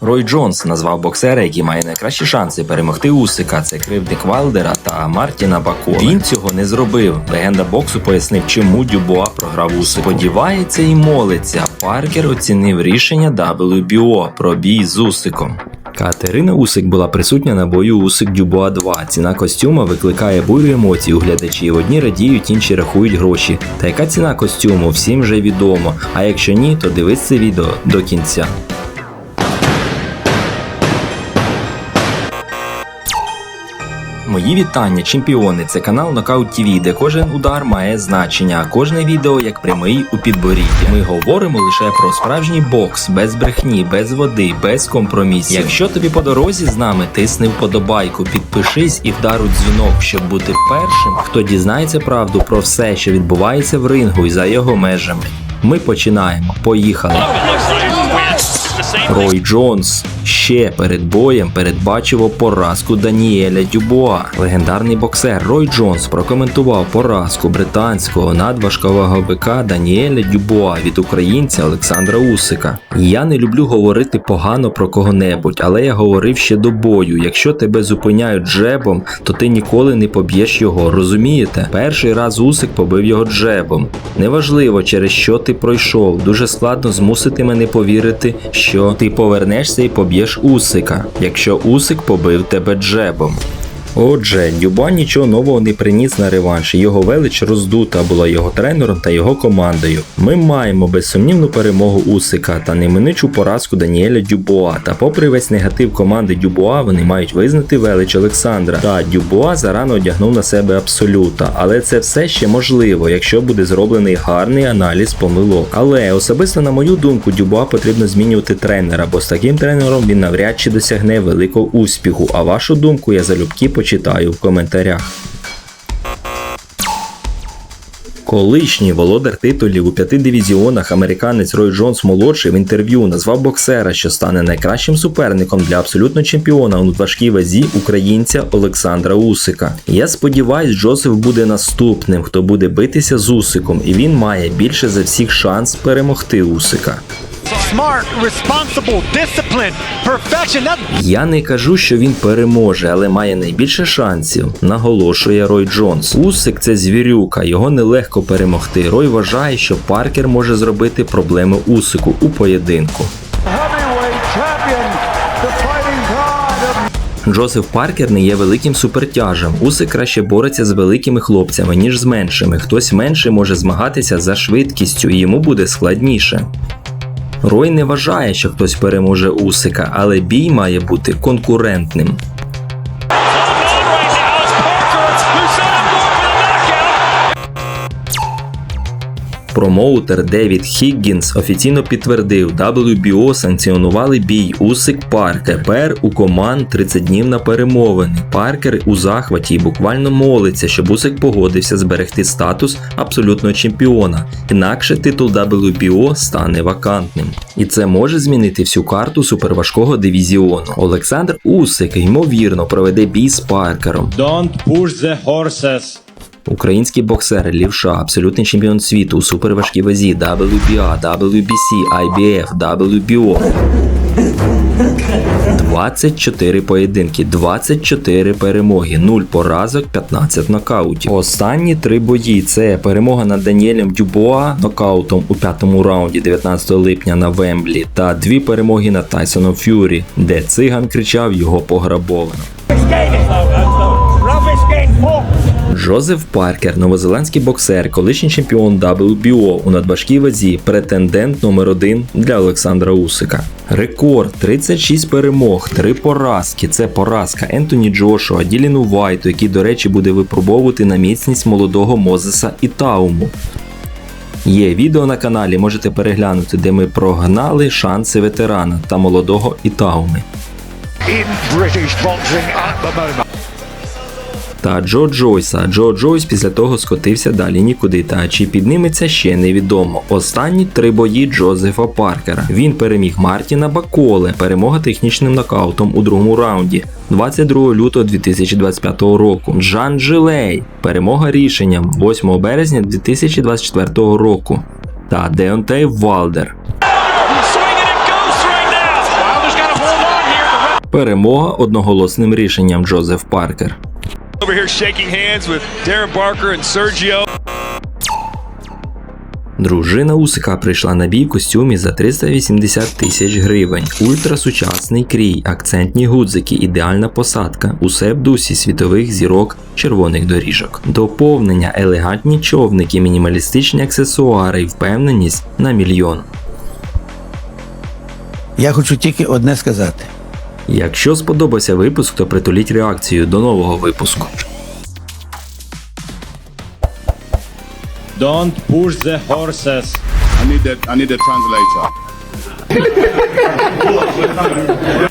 Рой Джонс назвав боксера, який має найкращі шанси перемогти Усика. Це кривдник Вайлдера та Мартіна Бако. Він цього не зробив. Легенда боксу пояснив, чому Дюбуа програв Усику. Сподівається і молиться. Паркер оцінив рішення WBO про бій з Усиком. Катерина Усик була присутня на бою Усик Дюбуа 2. Ціна костюма викликає бурю емоцій у глядачів. Одні радіють, інші рахують гроші. Та яка ціна костюму, всім вже відомо. А якщо ні, то дивись це відео до кінця. Мої вітання, чемпіони! Це канал Нокаут ТВ, де кожен удар має значення, а кожне відео як прямий у підборідді. Ми говоримо лише про справжній бокс, без брехні, без води, без компромісів. Якщо тобі по дорозі з нами, тисни вподобайку, підпишись і вдар у дзвінок, щоб бути першим, хто дізнається правду про все, що відбувається в рингу і за його межами. Ми починаємо. Поїхали. Рой Джонс ще перед боєм передбачив поразку Даніеля Дюбуа. Легендарний боксер Рой Джонс прокоментував поразку британського надважковаговика Даніеля Дюбуа від українця Олександра Усика. Я не люблю говорити погано про кого-небудь, але я говорив ще до бою. Якщо тебе зупиняють джебом, то ти ніколи не поб'єш його. Розумієте? Перший раз Усик побив його джебом. Неважливо, через що ти пройшов. Дуже складно змусити мене повірити, що ти повернешся і поб'єш Усика, якщо Усик побив тебе джебом. Отже, Дюба нічого нового не приніс на реванш. Його велич роздута була його тренером та його командою. Ми маємо безсумнівну перемогу Усика та неминучу поразку Даніеля Дюбуа. Та попри весь негатив команди Дюбуа, вони мають визнати велич Олександра. Та Дюбуа зарано одягнув на себе абсолюта, але це все ще можливо, якщо буде зроблений гарний аналіз помилок. Але особисто на мою думку, Дюбуа потрібно змінювати тренера, бо з таким тренером він навряд чи досягне великого успіху. А вашу думку я залюбки почитаю в коментарях. Колишній володар титулів у п'яти дивізіонах американець Рой Джонс молодший в інтерв'ю назвав боксера, що стане найкращим суперником для абсолютно чемпіона у важкій вазі українця Олександра Усика. Я сподіваюсь, Джозеф буде наступним, хто буде битися з Усиком, і він має більше за всіх шанс перемогти Усика. Smart, responsible, disciplined, perfection. Я не кажу, що він переможе, але має найбільше шансів, наголошує Рой Джонс. Усик це звірюка, його нелегко перемогти. Рой вважає, що Паркер може зробити проблеми Усику у поєдинку. Джозеф Паркер не є великим супертяжем. Усик краще бореться з великими хлопцями, ніж з меншими. Хтось менший може змагатися за швидкістю, і йому буде складніше. Рой не вважає, що хтось переможе Усика, але бій має бути конкурентним. Промоутер Девід Хіггінс офіційно підтвердив, WBO санкціонували бій Усик Паркер. Тепер у команд 30 днів на перемовини. Паркер у захваті і буквально молиться, щоб Усик погодився зберегти статус абсолютного чемпіона. Інакше титул WBO стане вакантним. І це може змінити всю карту суперважкого дивізіону. Олександр Усик ймовірно проведе бій з Паркером. Don't push the horses. Український боксер Лівша, абсолютний чемпіон світу у суперважкій вазі WBA, WBC, IBF, WBO. 24 поєдинки, 24 перемоги, 0 поразок, 15 нокаутів. Останні три бої це перемога над Даніелем Дюбуа нокаутом у п'ятому раунді 19 липня на Вемблі та дві перемоги над Тайсоном Ф'юрі, де циган кричав його пограбовано. Джозеф Паркер, новозеландський боксер, колишній чемпіон WBO у надважкій вазі, претендент номер один для Олександра Усика. Рекорд 36 перемог, 3 поразки. Це поразка Ентоні Джошуа, Діліну Вайту, який, до речі, буде випробовувати на міцність молодого Мозеса Ітауму. Є відео на каналі, можете переглянути, де ми прогнали шанси ветерана та молодого Ітауми. in British boxing at the moment та Джо Джойса. Джо Джойс після того скотився далі нікуди. Та чи підніметься ще невідомо. Останні три бої Джозефа Паркера. Він переміг Мартіна Баколе, перемога технічним нокаутом у другому раунді. 22 лютого 2025 року. Джан Джилей. Перемога рішенням 8 березня 2024 року. Та Деонтей Валдер. Перемога одноголосним рішенням Джозеф Паркер. Over here shaking hands with Darren Barker and Sergio. Дружина Усика прийшла на бій в костюмі за 380 тисяч гривень. Ультрасучасний крій, акцентні гудзики, ідеальна посадка. Усе в дусі світових зірок червоних доріжок. Доповнення, елегантні човники, мінімалістичні аксесуари і впевненість на мільйон. Я хочу тільки одне сказати. Якщо сподобався випуск, то притуліть реакцію до нового випуску. Don't push the horses. I need that. I need a translator.